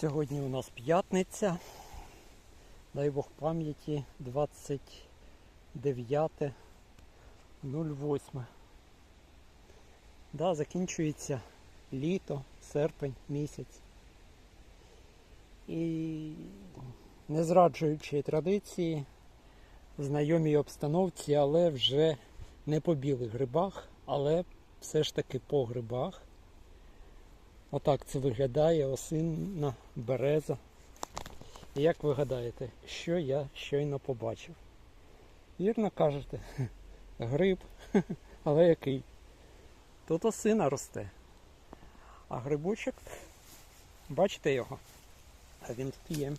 Сьогодні у нас п'ятниця. Дай Бог пам'яті 29.08. Да, закінчується літо, серпень місяць. І не зраджуючи традиції, знайомій обстановці, але вже не по білих грибах, але все ж таки по грибах. Отак це виглядає осинна береза. І як ви гадаєте, що я щойно побачив? Вірно кажете, гриб, але який? Тут осина росте. А грибочок, бачите його? А він тут є.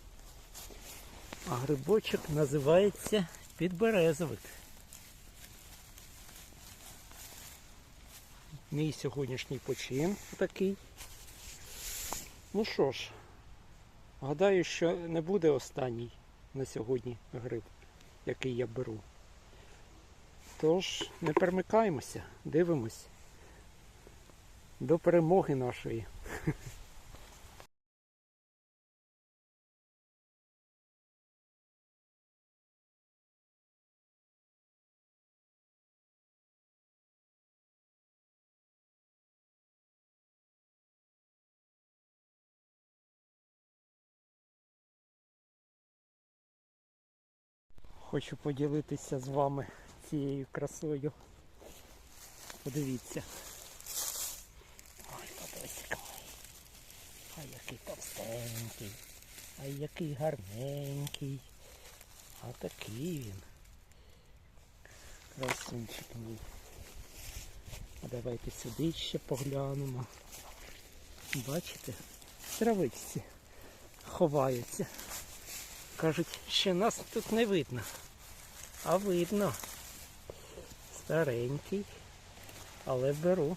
А грибочок називається підберезовик. Мій сьогоднішній почин такий. Ну що ж, гадаю, що не буде останній на сьогодні гриб, який я беру. Тож не перемикаємося, дивимось до перемоги нашої. Хочу поділитися з вами цією красою. Подивіться. Ой, подосик. Ай, який товстенький. Ай, який гарненький. А такий він. Красунчик мій. А давайте сюди ще поглянемо. Бачите? Травичці ховаються. Кажуть, що нас тут не видно. А видно. Старенький. Але беру.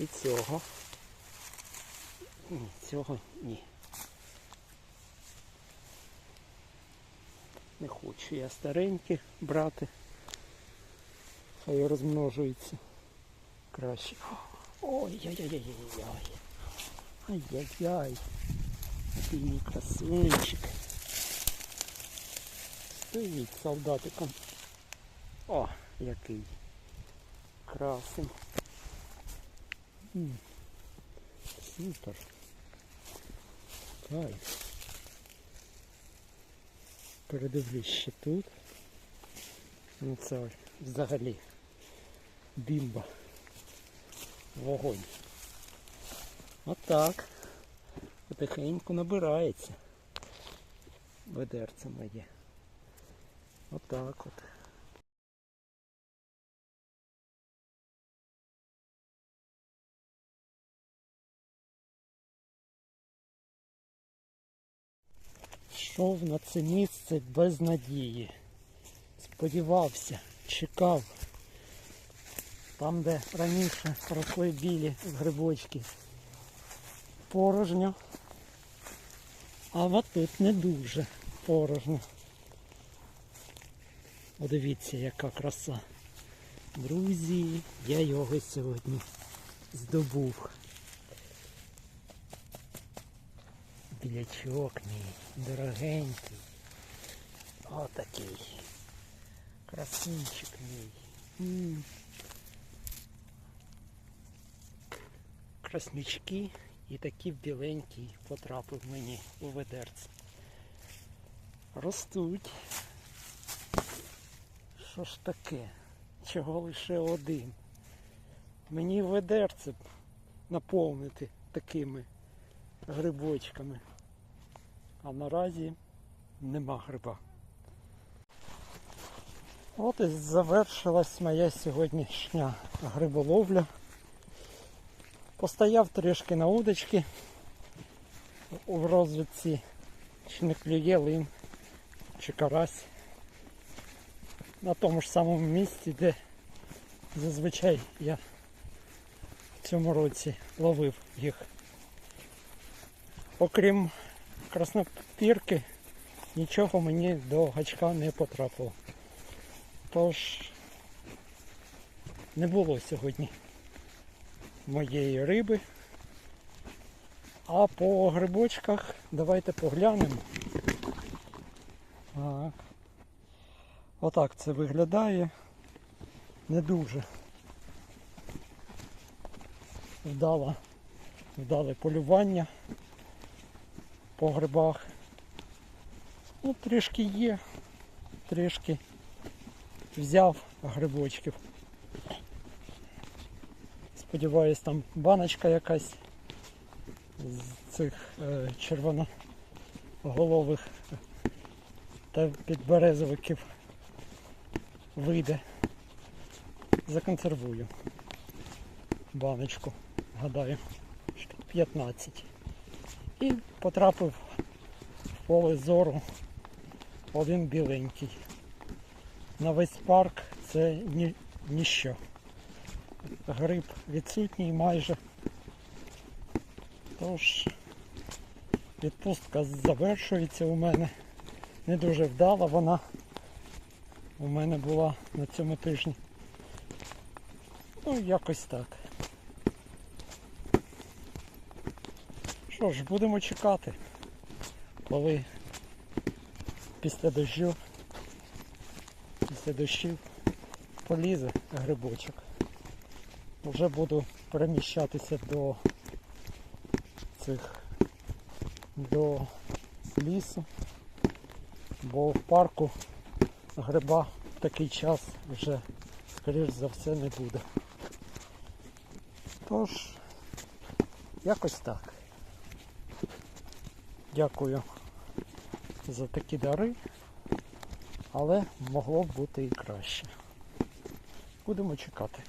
І цього. Ні, цього ні. Не хочу я старенькі брати. Хай розмножується краще. Ой-ой-ой-ой-ой. Ай-яй-яй. Який мій красунчик. Стоїть солдатиком. О, який красень. Супер. Кайф. Передивлюсь ще тут. Ну це взагалі бімба. Вогонь. Отак. Потихеньку набирається. Ведерце моє. Отак от. Йшов на це місце без надії. Сподівався, чекав. Там, де раніше росли білі грибочки, порожньо. А от тут не дуже порожньо. Подивіться, яка краса. Друзі, я його сьогодні здобув. Білячок мій, дорогенький. Отакий. Красунчик мій. М. Краснючки і такий біленький потрапив мені у ведерце. Ростуть. Що ж таке? Чого лише один? Мені ведерце наповнити такими грибочками. А наразі нема гриба. От і завершилась моя сьогоднішня гриболовля. Постояв трішки на удочці у розвідці, чи не клює лин, чи карась. На тому ж самому місці, де зазвичай я в цьому році ловив їх. Окрім краснопірки, нічого мені до гачка не потрапило. Тож не було сьогодні моєї риби. А по грибочках давайте поглянемо. Так. Отак це виглядає. Не дуже вдало, вдале полювання по грибах. Ну, трішки є, трішки взяв грибочків. Сподіваюсь, там баночка якась з цих е, червоноголових та підберезовиків вийде. Законсервую баночку, гадаю, штук 15. І потрапив в поле зору один біленький. На весь парк це ні, ніщо. Гриб відсутній майже. Тож відпустка завершується у мене. Не дуже вдала вона у мене була на цьому тижні. Ну, якось так. Що ж, будемо чекати, коли після дощу, після дощів полізе грибочок. Вже буду переміщатися до цих до лісу, бо в парку гриба в такий час вже, скоріш за все, не буде. Тож, якось так. Дякую за такі дари, але могло б бути і краще. Будемо чекати.